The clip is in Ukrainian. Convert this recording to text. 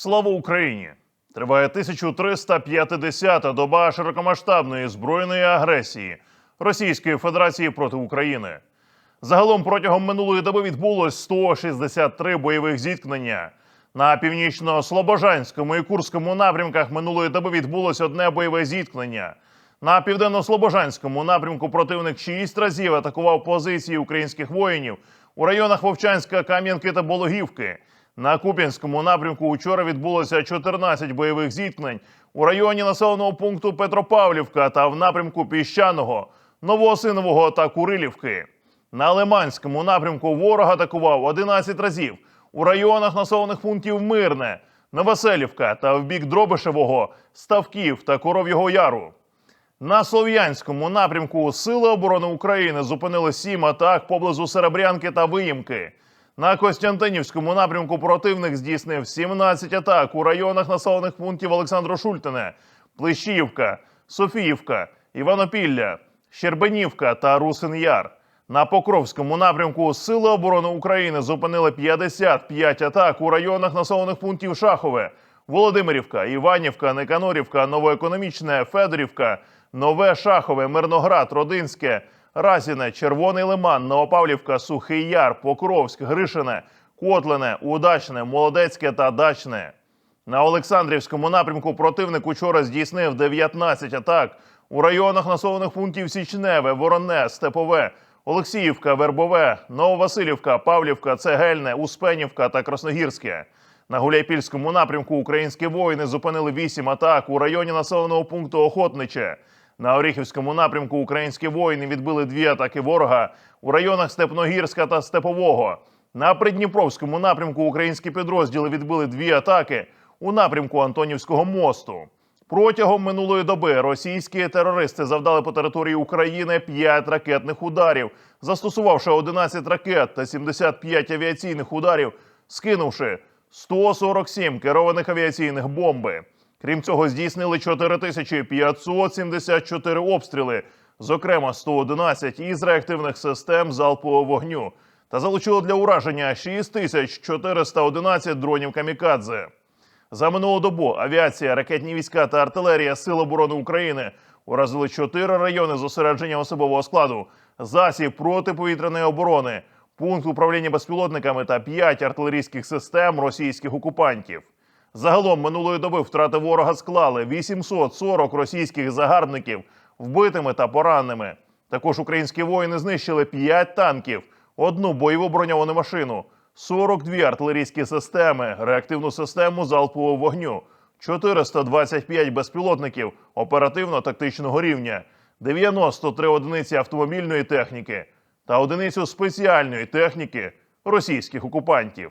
Слава Україні! Триває 1350-та доба широкомасштабної збройної агресії Російської Федерації проти України. Загалом протягом минулої доби відбулось 163 бойових зіткнення. На північно-слобожанському і Курському напрямках минулої доби відбулось одне бойове зіткнення. На південно-слобожанському напрямку противник шість разів атакував позиції українських воїнів у районах Вовчанська, Кам'янки та Бологівки. На Куп'янському напрямку учора відбулося 14 бойових зіткнень у районі населеного пункту Петропавлівка та в напрямку Піщаного, Новоосинового та Курилівки. На Лиманському напрямку ворог атакував 11 разів у районах населених пунктів Мирне, Новоселівка та в бік Дробишевого, Ставків та Коров'ього Яру. На Слов'янському напрямку Сили оборони України зупинили сім атак поблизу Серебрянки та Виїмки. На Костянтинівському напрямку противник здійснив 17 атак у районах населених пунктів Олександро Шультине, Плещіївка, Софіївка, Іванопілля, Щербенівка та Русин Яр. На Покровському напрямку Сили оборони України зупинили 55 атак у районах населених пунктів Шахове, Володимирівка, Іванівка, Никанорівка, Новоекономічне, Федорівка, Нове Шахове, Мирноград, Родинське, Разіне, Червоний Лиман, Новопавлівка, Сухий Яр, Покровськ, Гришине, Котлине, Удачне, Молодецьке та Дачне. На Олександрівському напрямку противник учора здійснив 19 атак у районах населених пунктів Січневе, Воронне, Степове, Олексіївка, Вербове, Нововасилівка, Павлівка, Цегельне, Успенівка та Красногірське. На Гуляйпільському напрямку українські воїни зупинили 8 атак у районі населеного пункту Охотниче. На Оріхівському напрямку українські воїни відбили дві атаки ворога у районах Степногірська та Степового. На Придніпровському напрямку українські підрозділи відбили дві атаки у напрямку Антонівського мосту. Протягом минулої доби російські терористи завдали по території України 5 ракетних ударів, застосувавши 11 ракет та 75 авіаційних ударів, скинувши 147 керованих авіаційних бомби. Крім цього, здійснили 4574 обстріли, зокрема 111 із реактивних систем залпового вогню, та залучили для ураження 6411 дронів камікадзе. За минулу добу авіація, ракетні війська та артилерія Сил оборони України уразили чотири райони зосередження особового складу, засіб протиповітряної оборони, пункт управління безпілотниками та п'ять артилерійських систем російських окупантів. Загалом минулої доби втрати ворога склали 840 російських загарбників вбитими та пораненими. Також українські воїни знищили 5 танків, одну бойову броньовану машину, 42 артилерійські системи, реактивну систему залпового вогню, 425 безпілотників оперативно-тактичного рівня, 93 одиниці автомобільної техніки та одиницю спеціальної техніки російських окупантів.